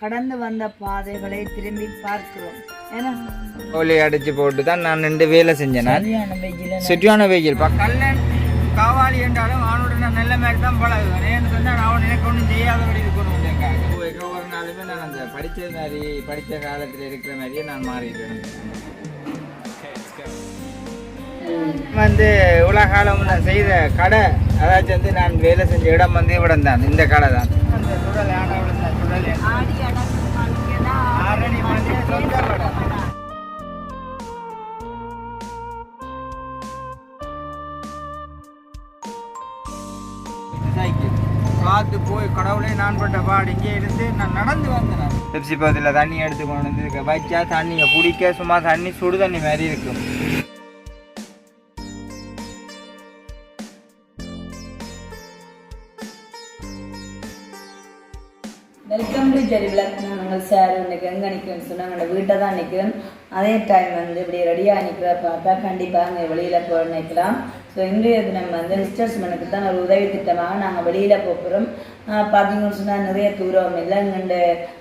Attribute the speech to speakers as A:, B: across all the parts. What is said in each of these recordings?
A: கடந்து வந்த பாதைகளை திரும்பி பார்க்கிறோம். ஏன்னா
B: கோழி அடிச்சு போட்டு தான் நான் ரெண்டு வேலை செஞ்சேன். நான்
A: சரியான வெயில
B: சுற்றியான வெயில் கல்லன் காவாலி என்றாலும் அவனோட நான் நல்ல மாதிரி தான் பழகுவேன். ஏன்னு சொன்னால் அவன் எனக்கு ஒன்றும் செய்யாதபடி இருக்கணும் ஒவ்வொரு நாளுமே நான் அந்த படித்த மாதிரி படித்த காலத்தில் இருக்கிற மாதிரியே நான் மாறிடுவேன் வந்து இவ்வளோ காலம் நான் செய்த கடை அதாச்சும் வந்து நான் வேலை செஞ்ச இடம் வந்து இവിടം தான் இந்த கடை தான். அந்த சுடல் ஆட பார்த்து போய் கடவுளே நான் பட்ட பாடு இங்கே இருந்து நான் நடந்து வந்தேன் பெப்சி பத்தில் தண்ணி எடுத்து கொண்டு வந்து இருக்க வச்சா தண்ணியை குடிக்க சும்மா தண்ணி சுடு தண்ணி மாதிரி இருக்கும்.
A: நாங்கள் சார் இன்னைக்கு எங்கே நிற்கும்னு சொன்னாங்க. அந்த வீட்டை தான் நிற்கிறோம் அதே டைம் வந்து இப்படி ரெடியாக நிற்கிற பார்த்தா கண்டிப்பாக அங்கே வெளியில் போக நிற்கலாம் ஸோ இன்றைய தினம் வந்து மிஸ்டர்ஸ்மெனுக்கு தான் ஒரு உதவி திட்டமாக நாங்கள் வெளியில் போகிறோம். பார்த்தீங்கன்னு சொன்னால் நிறைய தூரம் இல்லை இங்கண்ட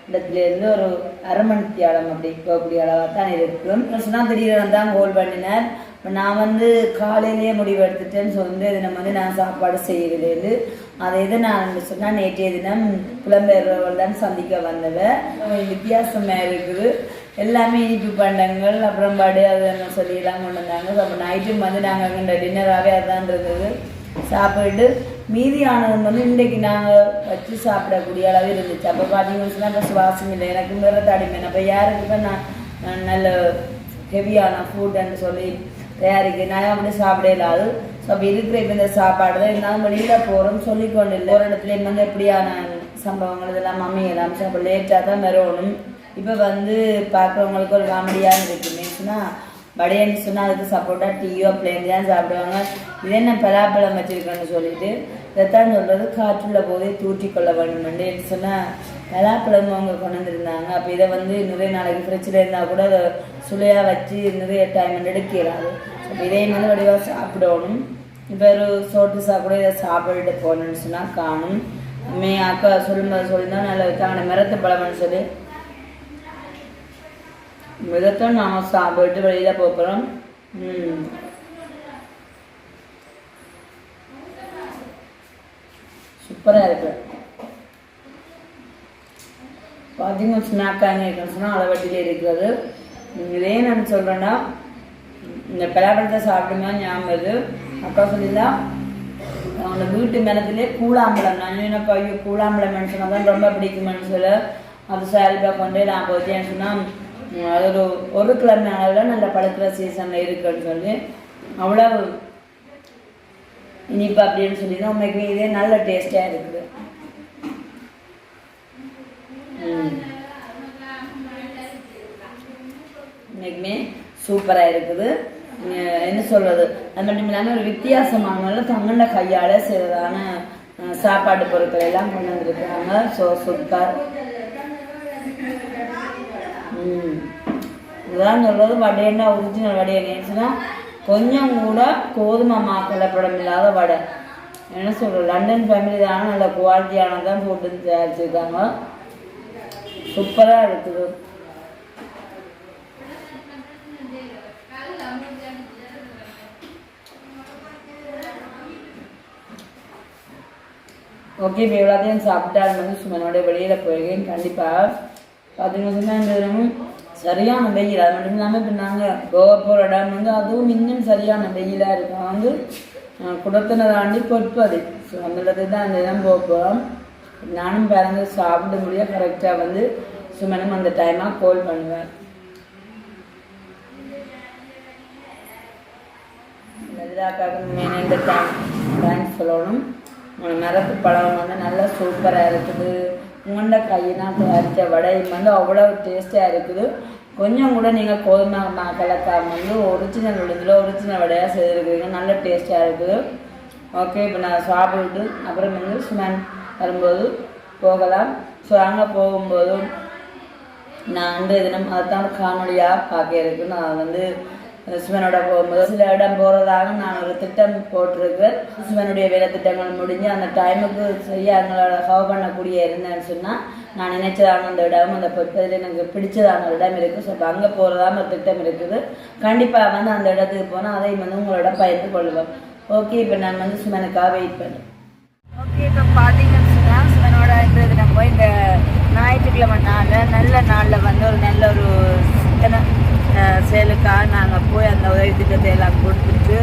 A: இடத்துலேருந்து ஒரு அரை அப்படி போகக்கூடிய அளவாக தான் இருக்கும். சொன்னால் திடீர்னு தான் கோல் பண்ணினார் இப்போ நான் வந்து காலையிலேயே முடிவு எடுத்துட்டேன்னு சொல்லிட்டு தினம் வந்து நான் சாப்பாடு செய்கிறது அதை இது நான் சொன்னால் நேற்றைய தினம் புலம்பெயர்வர்கள் தான் சந்திக்க வந்தவன் வித்தியாசமாக இருக்குது. எல்லாமே இனிப்பு பண்டங்கள் அப்புறம் பாடு அது என்ன சொல்லி எல்லாம் கொண்டு வந்தாங்க. அப்போ நைட்டும் வந்து நாங்கள் இந்த டின்னராகவே அதான் இருந்தது. சாப்பிட்டு மீதியானது வந்து இன்றைக்கு நாங்கள் வச்சு சாப்பிடக்கூடிய அளவு இருந்துச்சு. அப்போ பார்த்தீங்கன்னு சொன்னால் இப்போ சுவாசம் இல்லை. எனக்கு வேறு தடிமை. அப்போ யாருக்குமே நான் நல்ல ஹெவியான ஃபுட்டுன்னு சொல்லி தயாரிக்க நான் அப்படி சாப்பிட இல்லாது. அப்போ இருக்கிற இப்போ இந்த சாப்பாடு தான் இருந்தாலும் வெளியில் போகிறோம் சொல்லிக்கொண்டு இல்லை. ஒரு இடத்துல வந்து எப்படியான சம்பவங்கள் இதெல்லாம் மம்மி எல்லாம் அப்போ லேட்டாக தான் வரணும். இப்போ வந்து பார்க்குறவங்களுக்கு ஒரு காமெடியாக இருக்குமே சொன்னால் வடையன்னு சொன்னால் அதுக்கு சப்போர்ட்டாக டீயோ பிளேன் தான் சாப்பிடுவாங்க. இது என்ன பலாப்பழம் வச்சுருக்கேன்னு சொல்லிட்டு இதைத்தான் சொல்கிறது காற்றுள்ள போதே தூற்றி கொள்ள வேணுமெண்டு சொன்னால் பலாப்பழம் அவங்க கொண்டு வந்திருந்தாங்க. அப்போ இதை வந்து நிறைய நாளைக்கு ஃப்ரிட்ஜில் இருந்தால் கூட அதை சுளையாக வச்சு நிறைய டைம் எடுக்கிறாரு அப்போ இதையும் வந்து வடிவாக சாப்பிடணும். இப்போ ஒரு சோட்டு சாப்பிட இதை சாப்பிட்டுட்டு போகணும்னு சொன்னால் காணும். மே அக்கா சொல்லும்போது சொல்லிதான் நல்லா வைத்தாங்க மிரத்து பழம்னு சொல்லி. மிதத்தை நாம் சாப்பிட்டு வெளியில் போகிறோம் சூப்பராக இருக்கு. பார்த்தீங்கன்னா ஸ்நாக்காக இருக்குன்னு சொன்னால் அளவட்டிலே இருக்கிறது. இதே நான் சொல்கிறேன்னா இந்த பலாப்பழத்தை சாப்பிடுமா ஞாபகம் வருது. அக்கா சொல்லியிருந்தா அந்த வீட்டு மேலத்திலே கூழாம்பழம். நான் எனக்கு ஐயோ கூழாம்பழம் சொன்னால் தான் ரொம்ப பிடிக்கும் மனுஷில் அது சாரிப்பாக கொண்டு நான் போச்சேன்னு சொன்னால் அது ஒரு ஒரு கிழமை அளவில் நல்ல பழுக்கிற சீசனில் இருக்குன்னு சொல்லி அவ்வளோ இனிப்பு அப்படின்னு சொல்லி தான் உண்மைக்கு இதே நல்ல டேஸ்டாக இருக்குது. இன்னைக்குமே சூப்பராக இருக்குது. என்ன சொல்கிறது அது மட்டும் இல்லாமல் ஒரு வித்தியாசமான தங்கண்ட கையால் சிறதான சாப்பாட்டு சாப்பாடு பொருட்கள் எல்லாம் கொண்டு வந்திருக்காங்க ஸோ சூப்பர் இதுதான் சொல்கிறது வடையன்னா ஒரிஜினல் வடையை என்னச்சுன்னா கொஞ்சம் கூட கோதுமை மாக்கலப்படம் இல்லாத வடை. என்ன சொல்கிறது லண்டன் ஃபேமிலி தானே நல்ல குவாலிட்டியானதான் போட்டு தயாரிச்சிருக்காங்க. சூப்பராக இருக்குது. ஓகே இப்போ எல்லாத்தையும் சாப்பிட்டாலும் வந்து சுமனோட வெளியில் போயிருக்கேன். கண்டிப்பாக பார்த்தீங்கன்னா சொன்னா சரியான வெயில். அது மட்டும் இல்லாமல் இப்போ நாங்கள் கோவா போகிற இடம் வந்து அதுவும் இன்னும் சரியான வெயிலாக இருக்கும். வந்து குடத்தினை தாண்டி பொற்பது ஸோ அந்த இடத்துக்கு தான் அந்த இடம் போக போகிறோம் நானும் பிறந்து சாப்பிட முடிய கரெக்டாக வந்து சுமனும் அந்த டைமாக கோல் பண்ணுவேன். எதிராக்காக மெயின் இந்த டைம் தேங்க்ஸ் சொல்லணும் உங்கள் மரத்து பழம் வந்து நல்லா சூப்பராக இருக்குது. உங்கள்ட தயாரித்த வடையும் வந்து அவ்வளோ டேஸ்ட்டாக இருக்குது. கொஞ்சம் கூட நீங்கள் கோதுமை மா கலக்காம வந்து ஒரிஜினல் உளுந்தில் ஒரிஜினல் வடையாக செய்திருக்கிறீங்க. நல்ல டேஸ்ட்டாக இருக்குது. ஓகே இப்போ நான் சாப்பிட்டு அப்புறம் வந்து சுமன் வரும்போது போகலாம். ஸோ அங்கே போகும்போதும் நான் வந்து தினம் அதுதான் காணொலியாக பார்க்க இருக்கு. நான் வந்து சிவனோட போகும்போது சில இடம் போகிறதாக நான் ஒரு திட்டம் போட்டிருக்கேன் சிவனுடைய வேலை திட்டங்கள் முடிஞ்சு அந்த டைமுக்கு சரியாக எங்களோட ஹவ் பண்ணக்கூடிய இருந்தேன்னு சொன்னால் நான் நினைச்சதாங்க அந்த இடம் அந்த பொற்பதில் எனக்கு பிடிச்சதான இடம் இருக்குது ஸோ இப்போ அங்கே போகிறதான ஒரு திட்டம் இருக்குது. கண்டிப்பாக வந்து அந்த இடத்துக்கு போனால் அதையும் வந்து உங்களோட பயந்து கொள்வேன் ஓகே இப்போ நான் வந்து சிவனுக்காக வெயிட் பண்ணுறேன் ஓகே இப்போ பார்த்தீங்கன்னு சொன்னால் சிவனோட இந்த நம்ம போய் இந்த ஞாயிற்றுக்கிழமை நாளில் நல்ல நாளில் வந்து ஒரு நல்ல ஒரு சித்தனை அஹ், செயலுக்காக நாங்கள் போய் அந்த உதவி திட்டத்தை எல்லாம் கொடுத்துட்டு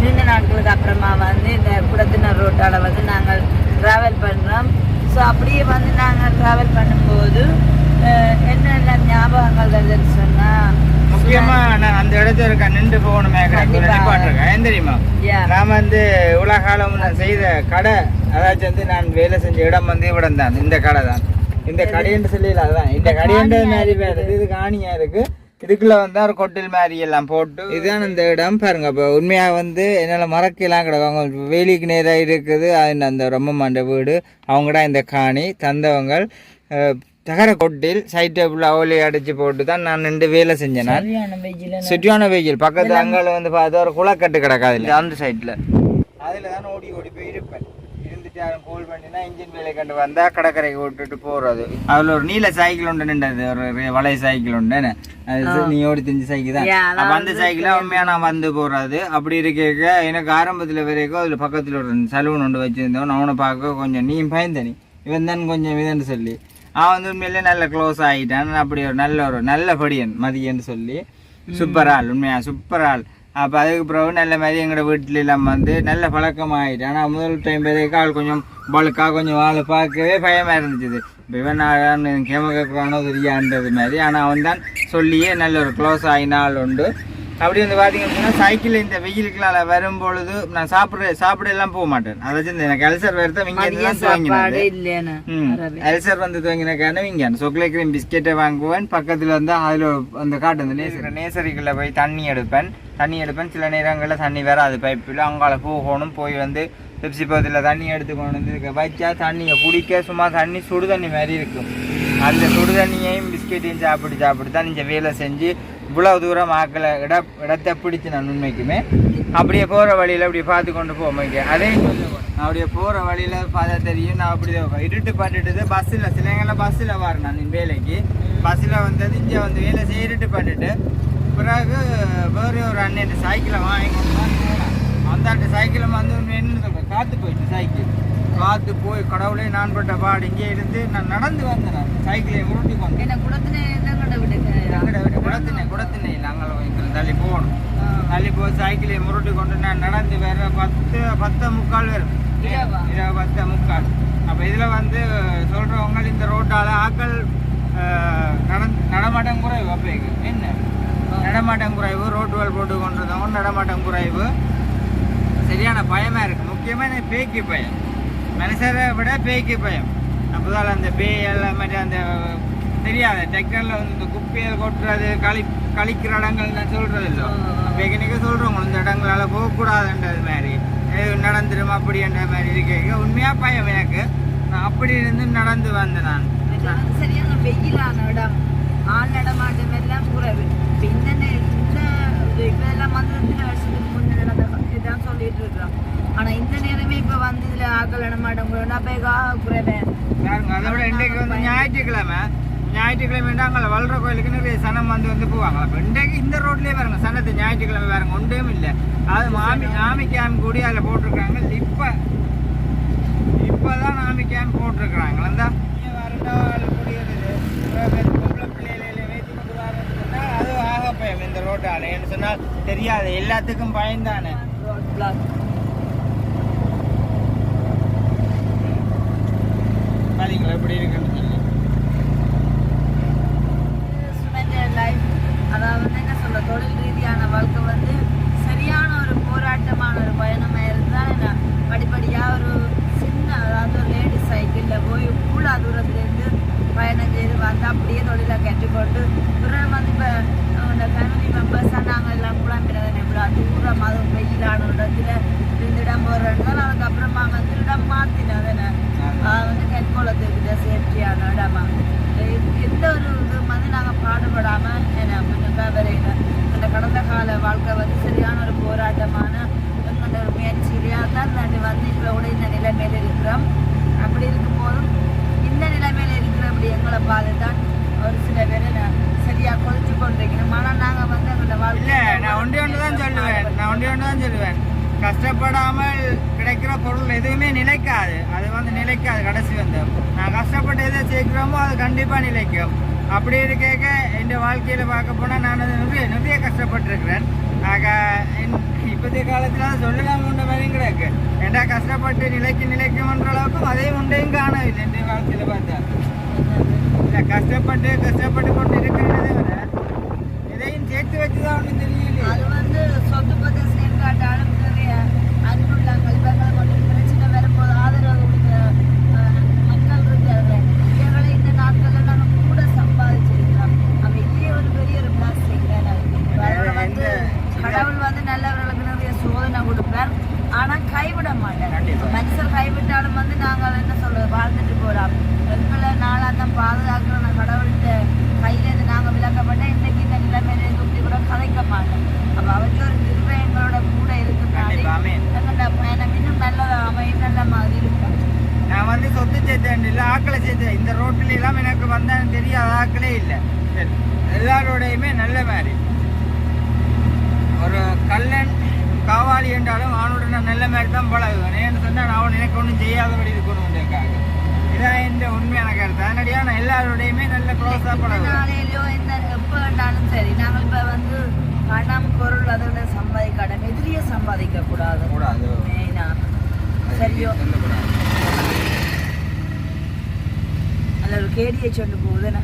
A: நீண்ட நாட்களுக்கு அப்புறமா வந்து இந்த குடத்தினர் ரோட்டால் வந்து நாங்கள் ட்ராவல் பண்ணுறோம் ஸோ அப்படியே வந்து நாங்கள் ட்ராவல் பண்ணும்போது என்னென்ன ஞாபகங்கள் வருதுன்னு சொன்னால்
B: முக்கியமா நான் அந்த இடத்துல இருக்க நின்று போகணுமே ஏன் தெரியுமா. நான் வந்து இவ்வளவு காலம் நான் செய்த கடை அதாச்சும் வந்து நான் வேலை செஞ்ச இடம் வந்து தான் இந்த கடை தான். இந்த கடைன்னு சொல்லல அதான் இந்த கடைன்ற மாதிரி இது காணியா இருக்கு. இதுக்குள்ள வந்து ஒரு கொட்டில் மாதிரி எல்லாம் போட்டு இதுதான் இந்த இடம். பாருங்க இப்போ உண்மையா வந்து என்னால் மறக்கலாம் கிடக்கும் வேலிக்கு நேராக இருக்குது. அது அந்த ரொம்பமாண்ட வீடு. அவங்கடா இந்த காணி. தந்தவங்க அஹ், தகர கொட்டில் சைட்டை ஃபுல்லாக ஓலி அடிச்சு போட்டு தான் நான் நின்று வேலை செஞ்சேன் நான். சுற்றியான வெயில். பக்கத்து அங்கால வந்து பார்த்தா ஒரு குளக்கட்டு கிடக்காது அந்த சைட்ல அதுல தான் ஓடி ஓடி போய் இருப்பேன். யாரும் கோல் பண்ணினா இன்ஜின் வேலை கண்டு வந்தா கடற்கரைக்கு விட்டுட்டு போறது. அதுல ஒரு நீல சைக்கிள் உண்டு நின்றது ஒரு வலை சைக்கிள் உண்டு என்ன? அது நீ ஓடி தெரிஞ்ச சைக்கிள் தான். அப்ப அந்த சைக்கிள் உண்மையா நான் வந்து போறது. அப்படி இருக்க எனக்கு ஆரம்பத்துல வரைக்கும் அதுல பக்கத்துல ஒரு சலூன் ஒன்று வச்சிருந்தோம் அவனை பார்க்க கொஞ்சம் நீ பயந்தனி இவன் தான் கொஞ்சம் இதுன்னு சொல்லி. அவன் வந்து உண்மையிலே நல்ல க்ளோஸ் ஆகிட்டான் அப்படி ஒரு நல்ல ஒரு நல்ல படியன் மதியன்னு சொல்லி. சூப்பர் ஆள் உண்மையா சூப்பர் ஆள். அப்போ அதுக்கு பிறகு நல்ல மாதிரி எங்களோட வீட்டில எல்லாம் வந்து நல்ல பழக்கம் ஆனால் முதல் டைம் வரைக்கும் ஆள் கொஞ்சம் பழுக்காக கொஞ்சம் ஆள் பார்க்கவே பயமாக இருந்துச்சு. இப்போ இவன் ஆளான்னு கேமக்கானோ தெரியான்றது மாதிரி. ஆனால் அவன் தான் சொல்லியே நல்ல ஒரு க்ளோஸ் ஆகினால் உண்டு. அப்படி வந்து பார்த்தீங்கன்னு சொன்னால் சைக்கிள் இந்த வெயிலுக்குள்ள வரும் பொழுது நான் சாப்பிட சாப்பிட எல்லாம் போக மாட்டேன். அதாச்சும் இந்த எனக்கு அல்சர் வருத்தம் இங்கே தான் ம். அல்சர் வந்து துவங்கின காரணம் இங்கே சொக்லேட் கிரீம் பிஸ்கெட்டை வாங்குவேன் பக்கத்தில் வந்து அதில் அந்த காட்டு அந்த நேசரி நேசரிக்குள்ளே போய் தண்ணி எடுப்பேன். தண்ணி எடுப்பேன். சில நேரங்களில் தண்ணி வராது பைப்பில் அங்கால போகணும் போய் வந்து பெப்சி பக்கத்தில் தண்ணி எடுத்து கொண்டு வந்து இருக்க வச்சா தண்ணியை குடிக்க சும்மா தண்ணி சுடு தண்ணி மாதிரி இருக்கும். அந்த சுடு தண்ணியையும் பிஸ்கெட்டையும் சாப்பிட்டு சாப்பிட்டு தான் இந்த வேலை செஞ்சு இவ்வளவு தூரம் ஆக்கலை இட இடத்தை பிடிச்சு நான் உண்மைக்குமே. அப்படியே போகிற வழியில் அப்படியே பார்த்து கொண்டு போமைக்கு அதே சொல்லுவேன் அப்படியே போகிற வழியில் பார்த்தா தெரியும் நான் அப்படி தான் இருட்டு பண்ணிட்டு பஸ்ஸில் சிலங்களில் பஸ்ஸில் வரேன் நான் வேலைக்கு. பஸ்ஸில் வந்தது இங்கே வந்து வேலை செய்ய இருட்டு பண்ணிட்டு பிறகு வேறு ஒரு அண்ணன் சைக்கிளை வாங்கி கொண்டு அந்த சைக்கிளை வந்து நின்று என்ன காற்று போயிட்டு சைக்கிள் காற்று போய் கடவுளே நான் பட்ட பாடு. இங்கே இருந்து நான் நடந்து வந்தேன் சைக்கிளை உருட்டி
A: என்ன குடத்தினே
B: குடத்தினை நாங்கள் இங்கே தள்ளி போகணும். தள்ளி போய் சைக்கிளை முருட்டி கொண்டு நான் நடந்து வேற பத்து பத்து முக்கால் வரும்
A: இரவா?
B: பத்து முக்கால். அப்போ இதில் வந்து சொல்கிறவங்க இந்த ரோட்டால் ஆக்கள் நடந்து நடமாட்டம் குறைவு அப்போ என்ன? நடமாட்டம் குறைவு ரோட்டுகள் போட்டு கொண்டிருந்தவங்க நடமாட்டம் குறைவு. சரியான பயமாக இருக்குது முக்கியமாக பேய்க்கு பயம். மனுஷரை விட பேய்க்கு பயம். அப்போதால் அந்த பேய் எல்லாம் மாதிரி அந்த தெரியாது. டெக்டரில் வந்து இந்த குப்பையில் கொட்டுறது களி கழிக்கிற இடங்கள் நான் சொல்கிறது இல்லை அப்போ எங்கனைக்கு சொல்கிறவங்க இந்த இடங்களால் போகக்கூடாதுன்றது மாதிரி. நடந்துடும் அப்படின்ற மாதிரி இருக்க. உண்மையாக பயம் எனக்கு. நான் அப்படி இருந்து நடந்து வந்தேன் நான்.
A: சரியான வெயிலான இடம். ஆள் நடமாட்டம் எல்லாம் குறைவு. இந்த இந்த இதெல்லாம் வந்து வருஷத்துக்கு முன்னே நடந்த இதான் சொல்லிட்டு இருக்கிறோம் ஆனா இந்த நேரமே இப்ப வந்து இதுல ஆக்கள் நடமாட்டம் குறைவு அப்ப குறைவே.
B: பாருங்க அதை விட இன்றைக்கு வந்து ஞாயிற்றுக்கிழமை. ஞாயிற்றுக்கிழமை அங்கே வளர கோயிலுக்கு நிறைய சனம் வந்து வந்து போவாங்க. அப்போ இன்றைக்கு இந்த ரோட்லேயே பாருங்க சனத்து ஞாயிற்றுக்கிழமை பாருங்க ஒன்றும் இல்லை. அது ஆமி ஆமி கேம்ப் கூடி அதில் போட்டிருக்காங்க இப்போ இப்போ தான் ஆமி கேம்ப் போட்டிருக்கிறாங்க அந்த அது ஆக பயம் இந்த ரோட்டால். என்ன சொன்னால் தெரியாது. எல்லாத்துக்கும்
A: ரோட் பிளாக்
B: பாத்தீங்களா எப்படி இருக்குன்னு
A: எதிர்கால வாழ்க்கை வந்து சரியான ஒரு போராட்டமான எங்களோட ஒரு முயற்சியிலையாக தான் நான் வந்து இப்போ கூட இந்த நிலைமையில் இருக்கிறோம். அப்படி இருக்கும்போதும் இந்த நிலைமையில் இருக்கிறபடி எங்களை பார்த்து தான் ஒரு சில பேர் சரியாக கொதிச்சு கொண்டிருக்கணும். ஆனால் நாங்கள் வந்து எங்களோட வாழ்க்கை
B: நான் ஒன்றே ஒன்று தான் சொல்லுவேன். நான் ஒன்றே ஒன்று தான் சொல்லுவேன். கஷ்டப்படாமல் கிடைக்கிற பொருள் எதுவுமே நிலைக்காது. அது வந்து நிலைக்காது கடைசி வந்து. நான் கஷ்டப்பட்டு எதை சேர்க்கிறோமோ அது கண்டிப்பாக நிலைக்கும். அப்படி இருக்க என் வாழ்க்கையில் பார்க்க போனால் நான் நிறைய நிறைய கஷ்டப்பட்டிருக்கிறேன். ஆக என் இப்போதைய காலத்தில் சொல்லலாம் உண்ட மாதிரியும் கிடக்கு ஏன்டா கஷ்டப்பட்டு நிலைக்கு நிலைக்கும்ன்ற அளவுக்கு அதையும் உண்டையும் காணவில்லை இந்த காலத்தில் பார்த்தா. இல்லை கஷ்டப்பட்டு கஷ்டப்பட்டு கொண்டு இருக்கிறதே விட எதையும் சேர்த்து வச்சு தான் ஒன்றும் தெரியல
A: அது வந்து சொத்து பத்தி சேர்க்காட்டாலும் நிறைய அன்புள்ளாங்கள் இவங்களை கொண்டு பிரச்சனை வரும்போது ஆதரவு கொடுக்குற அஹ், மக்கள் இருக்காங்க இவங்களை இந்த நாட்கள்ல நாங்கள் கூட சம்பாதிச்சிருக்கிறோம் அப்ப இதே ஒரு பெரிய ஒரு பிளாஸ்டிக் வந்து கடவுள் வந்து நல்லவர்களுக்கு நிறைய சோதனை கொடுப்பார் ஆனா கைவிட
B: கண்டிப்பா.
A: மனுஷர் கைவிட்டாலும் வந்து நாங்கள் என்ன சொல்றது வாழ்ந்துட்டு போறோம் எங்களை நாளாந்தான் பாதுகாக்கிற நான் கடவுள்கிட்ட கையிலேருந்து நாங்கள் விளக்கப்பட்ட இன்னைக்கு இந்த நிலைமையில தூக்கி கூட கதைக்க மாட்டோம். அப்போ அவருக்கு ஒரு திரும்ப எங்களோட கூட இருக்கிறனாலே. எங்களோட பயணம் இன்னும் அமையும் நல்ல மாதிரி இருக்கும்.
B: நான் வந்து சொத்து சேர்த்தேன் இல்லை ஆக்களை சேர்த்தேன். இந்த ரோட்டில் எல்லாம் எனக்கு வந்தான்னு தெரியாத ஆக்களே இல்லை. எல்லாரோடையுமே நல்ல மாதிரி. ஒரு கல்லன் காவாலி என்றாலும் அவனோட நான் நல்ல மாதிரி தான் பழகுவேன். ஏன்னு சொன்னால் அவன் எனக்கு ஒன்றும் செய்யாதபடி இருக்கணுன்றதுக்காக இதான் என் உண்மையான கருத்து. அதனடியாக நான் எல்லாரோடையுமே நல்ல க்ளோஸாக பழகுவேன்.
A: எந்த எப்போ வேண்டாலும் சரி நாங்கள் இப்போ வந்து பணம் பொருள் அதோட சம்பாதிக்காட எதிரியே சம்பாதிக்க கூடாது.
B: கூடாது.
A: மெயினா. சரியோ? அதில் ஒரு கேடியை சொண்டு போகுதுன்னு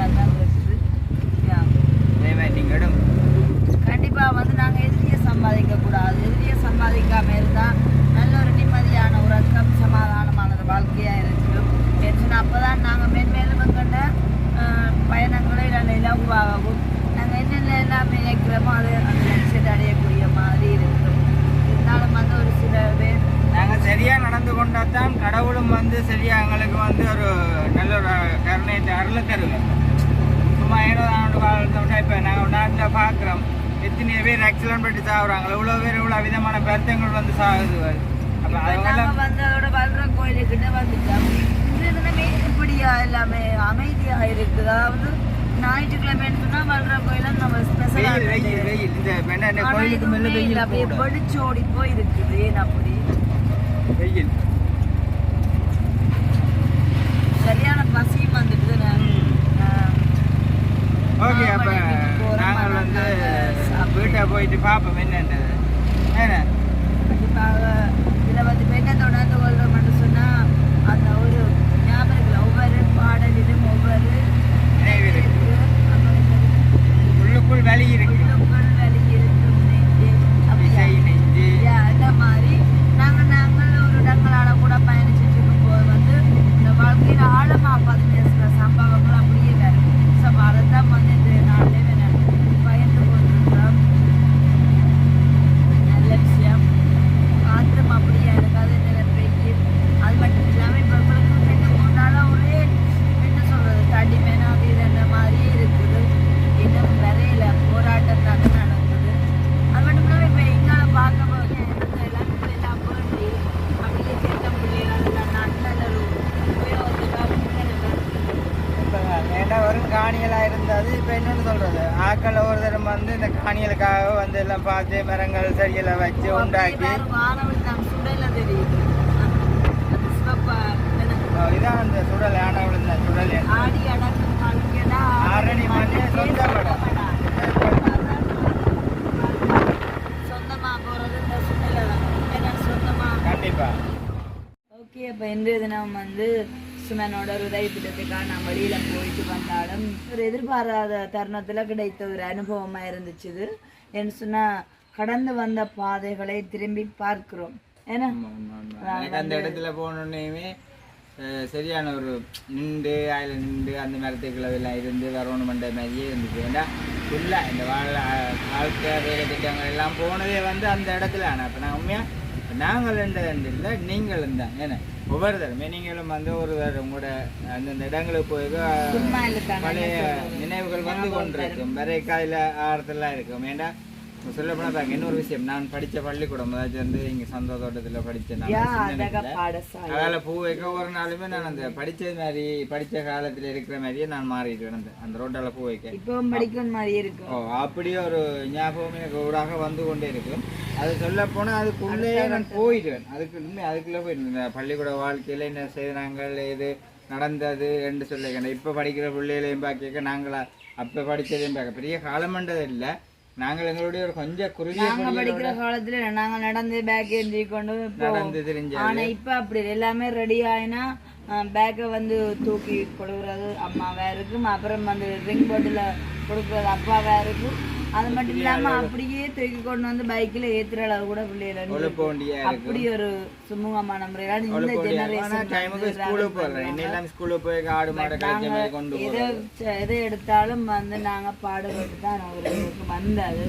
A: நல்லா இருக்குது யா. வந்து நாங்கள் எதிரியை சம்பாதிக்கக்கூடாது எதிரியை சம்பாதிக்காம இருந்தால் நல்ல ஒரு நிம்மதியான உறக்கம் சமாதானமான ஒரு வாழ்க்கையா இருக்கும் அப்போ தான் நாங்கள் மேன்மேலும் எங்கள்கிட்ட பயணங்களை நல்ல இலகுவாகவும் நாங்கள் என்னென்ன எல்லாமே நினைக்கிறோமோ அது அந்த லட்சியத்தை அடையக்கூடிய மாதிரி இருக்கும். இருந்தாலும் வந்து ஒரு சில பேர்
B: நாங்கள் சரியாக நடந்து கொண்டால் தான் கடவுளும் வந்து சரியாக எங்களுக்கு வந்து ஒரு நல்ல ஒரு கருணை அருளை தருவேன் சும்மா ஏதோ அவனோட வாழ்க்கை இப்போ நாங்கள் நாட்டில் பார்க்குறோம் எத்தனை பேர் ஆக்சிடென்ட் பட்டு சாகுறாங்க இவ்வளோ பேர் இவ்வளோ விதமான பெருத்தங்கள் வந்து சாகுது அப்போ
A: இப்ப நாங்க
B: அதெல்லாம்
A: வந்து அதோட வல்ற கோயிலுக்கிட்ட வந்துட்டோம் தினமே இப்படியா எல்லாமே அமைதியா இருக்கு அதாவது ஞாயிற்றுக்கிழமைன்னு சொன்னா வல்ற கோயில நம்ம ஸ்பெஷலா
B: வெயில்
A: அப்படியே வெடிச்சோடி போய் இருக்குது ஏன் அப்படி?
B: வெயில்.
A: சரியான பசியும் வந்துட்டு
B: ஓகே அப்போ நாங்கள் வந்து. வீட்டை போயிட்டு பார்ப்போம் என்னன்றது ஏன்னா
A: கண்டிப்பாக இதில் வந்து பெண்ணை தொடர்ந்து கொள்றோம்னு சொன்னா அந்த ஒரு ஞாபகம் ஒவ்வொரு பாடலிலும் ஒவ்வொரு
B: நினைவு இருக்கு
A: அப்புறம் இந்த
B: உள்ளுக்குள் வலி இருக்கு
A: உள்ளுக்குள் வலி இருக்கும் நெஞ்சு. அப்படியா?
B: இசை நெஞ்சு
A: யா, அந்த மாதிரி நாங்க நாங்கள் ஒரு இடங்களால கூட பயணிச்சுட்டு இருக்கும்போது வந்து இந்த வாழ்க்கையில ஆழமா பதினேழு சில சம்பவங்கள் அப்படியே வரும் ஸோ அதைத்தான் வந்து இந்த நாளிலே நான் பயந்து கொண்டிருக்கிறோம் நல்ல விஷயம் காற்றும் அப்படியே இருக்காது நிலப்பைக்கு அது மட்டும் இல்லாமல் இப்போ உங்களுக்கு ரெண்டு மூணு நாளாக ஒரே என்ன சொல்றது தடிமேனா அது இதுன்ற மாதிரியே இருக்குது இன்னும் வரையில போராட்டம் தானே நடக்குது அது மட்டும் இல்லாமல் இப்போ எங்களை பார்க்க போது எனக்கு எல்லாம் எல்லாம் போயிட்டு அப்படியே சின்ன பிள்ளைகள் அதெல்லாம் நல்ல ஒரு உபயோகத்துக்காக முன்னெடுக்க
B: இப்ப வேண்டாம் வரும் காணியெல்லாம் இருந்தது இப்போ என்னன்னு சொல்றது ஆக்கள் ஒரு தரம் வந்து இந்த காணியலுக்காக பார்த்து மரங்கள் செடியெல்லாம் வச்சு உண்டாக்கி. இதான் அந்த சுடல் ஆன விழுந்த சுடல். ஆரணி மண்ணே சொந்த படம். கண்டிப்பா.
A: ஓகே அப்போ இன்றைய தினம் வந்து சுமனோட உதவி திட்டத்துக்காக நான் வெளியில் போயிட்டு வந்தாலும் ஒரு எதிர்பாராத தருணத்தில் கிடைத்த ஒரு அனுபவமாக இருந்துச்சு இது. என்ன சொன்னால் கடந்து வந்த பாதைகளை திரும்பி பார்க்கிறோம். ஏன்னா
B: அந்த இடத்துல போனோடனேயுமே சரியான ஒரு நின்று அதில் நின்று அந்த மரத்துக்குள்ள எல்லாம் இருந்து வரணும் மண்ட மாதிரியே இருந்துச்சு. ஏன்னா ஃபுல்லாக இந்த வாழ வாழ்க்கை வேலை திட்டங்கள் எல்லாம் போனதே வந்து அந்த இடத்துல ஆனால் இப்போ நான் உண்மையாக நாங்கள் இல்லை நீங்களும் தான் ஏன்னா ஒவ்வொரு தடவை. நீங்களும் வந்து ஒரு உங்களோட அந்தந்த இடங்களுக்கு போய் பழைய நினைவுகள் வந்து கொண்டிருக்கும். வரை காலையில் ஆரத்தெல்லாம் இருக்கும். ஏண்டா? சொல்ல போனா பாருங்க இன்னொரு விஷயம். நான் படிச்ச பள்ளிக்கூடம் அதாச்சும் வந்து இங்க சொந்த தோட்டத்துல.
A: பாடசாலை
B: அதனால பூ வைக்க ஒரு நாளுமே நான் அந்த படிச்சது மாதிரி படிச்ச காலத்துல இருக்கிற மாதிரியே நான் மாறிட்டு இருந்தேன். அந்த ரோட்டால பூ வைக்க.
A: இருக்கும்
B: ஓ அப்படியே ஒரு ஞாபகம் எனக்கு ஊடாக வந்து கொண்டே இருக்கும் அது சொல்ல போனா அதுக்குள்ளேயே நான் போயிடுவேன். அதுக்கு உண்மை அதுக்குள்ளே போயிட்டு பள்ளிக்கூட வாழ்க்கையில என்ன செய்தாங்க இது நடந்தது என்று சொல்லிக்கிறேன் இப்போ படிக்கிற பிள்ளைகளையும் பார்க்க நாங்களா அப்போ படித்ததையும் பார்க்க. பெரிய காலமண்டது இல்லை. நாங்கள் எங்களுடைய ஒரு கொஞ்சம் குறுகிய
A: நாங்க படிக்கிற காலத்துல நாங்க நடந்து பேக் ஏந்தி கொண்டு.
B: நடந்து தெரிஞ்ச
A: ஆனா இப்ப அப்படி. எல்லாமே ரெடி ஆயினா பேக்கை வந்து தூக்கி கொடுக்கறது அம்மாவா இருக்கும் அப்புறம் வந்து ட்ரிங்க் பாட்டில கொடுக்கறது அப்பாவா இருக்கும் அது மட்டும் இல்லாம அப்படியே தூக்கி கொண்டு வந்து பைக்ல ஏத்துற அளவு கூட பிள்ளைகள் அப்படி ஒரு சுமூகமான முறையில. இந்த
B: கொண்டு
A: எதை எதை எடுத்தாலும் வந்து நாங்க பாடுபட்டு தான் ஒரு வந்தது.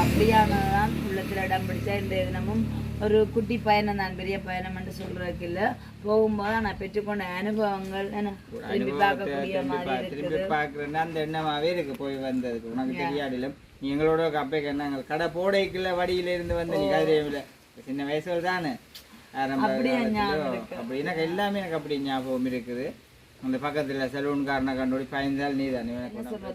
A: அப்படியானதான் உள்ளத்துல இடம் பிடிச்சா இந்த தினமும் ஒரு குட்டி பயணம் தான் பெரிய பயணம் என்று சொல்றதுக்கு இல்ல. போகும்போது நான் பெற்றுக்கொண்ட அனுபவங்கள் திரும்பி பார்க்கக்கூடிய மாதிரி
B: திரும்பி
A: இருக்குது
B: பார்க்குறேன்னா அந்த எண்ணமாவே இருக்கு போய் வந்ததுக்கு. உனக்கு தெரியாடிலும் நீ எங்களோட அப்பே கேட்டாங்க கடை போடைக்குள்ள வடியில இருந்து வந்து நீ கதிரையில் சின்ன வயசுல தானே. அப்படின்னா எல்லாமே எனக்கு அப்படி ஞாபகம் இருக்குது. அந்த பக்கத்துல சலூன்காரனை கண்டுபிடி பயந்தால் நீ தானே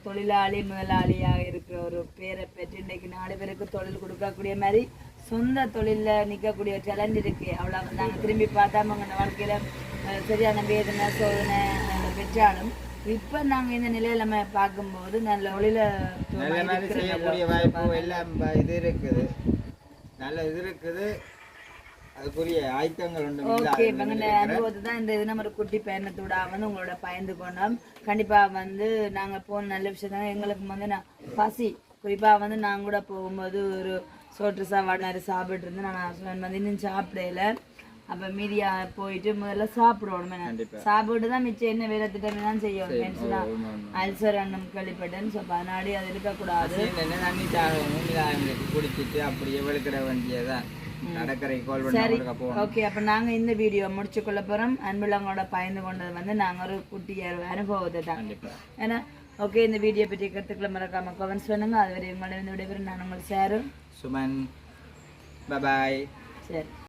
A: தொழிலாளி முதலாளியாக இருக்கிற ஒரு பேரை பெற்று இன்னைக்கு நாலு பேருக்கு தொழில் கொடுக்கக்கூடிய மாதிரி சொந்த தொழில்ல நிக்கக்கூடிய ஒரு டேலண்ட் இருக்கு. அவ்வளவு நாங்க திரும்பி பார்த்தாம அவங்க வாழ்க்கையில சரியான வேதனை சோதனை பெற்றாலும் இப்ப நாங்க இந்த நிலையில நம்ம பார்க்கும்போது நல்ல
B: மாதிரி செய்யக்கூடிய வாய்ப்பு எல்லாம் இது இருக்குது. நல்ல இது இருக்குது. அதுக்குரிய ஆயத்தங்கள் ஒன்றும் இல்லை.
A: ஓகே இப்போ இந்த அனுபவத்தை தான் இந்த இது நம்ம ஒரு குட்டி பயணத்தோட வந்து உங்களோட பயந்து கொண்டோம். கண்டிப்பா வந்து நாங்க போன நல்ல விஷயம் தான் எங்களுக்கு வந்து நான் பசி. குறிப்பா வந்து நாங்க கூட போகும்போது ஒரு சோற்று சாப்பாடு சாப்பிட்டு இருந்தேன் நான் ஹஸ்பண்ட் வந்து இன்னும் சாப்பிடல. அப்ப மீதியா போயிட்டு முதல்ல சாப்பிடணும். சாப்பிட்டு தான் மிச்சம் என்ன வேலை திட்டமே தான் செய்யணும். அல்சர் அண்ணம் கேள்விப்பட்டேன் ஸோ அதனாடி அது இருக்கக்கூடாது.
B: தண்ணி குடிச்சிட்டு அப்படியே வெளுக்கிட வேண்டியதான் போகணும்.
A: ஓகே அப்ப நாங்க இந்த வீடியோ முடிச்சு கொள்ள போறோம். அன்புள்ளவங்களோட பயந்து கொண்டது வந்து நாங்க ஒரு குட்டி அனு- அனுபவத்தை தான். ஏன்னா ஓகே இந்த வீடியோ பற்றி கருத்துக்களை மறக்காம கமெண்ட்ஸ் பண்ணுங்க அதுவரை உங்களிடம் விடைபெறும். நான் உங்கள் சேரும்
B: சுமன் பபாய்
A: சரி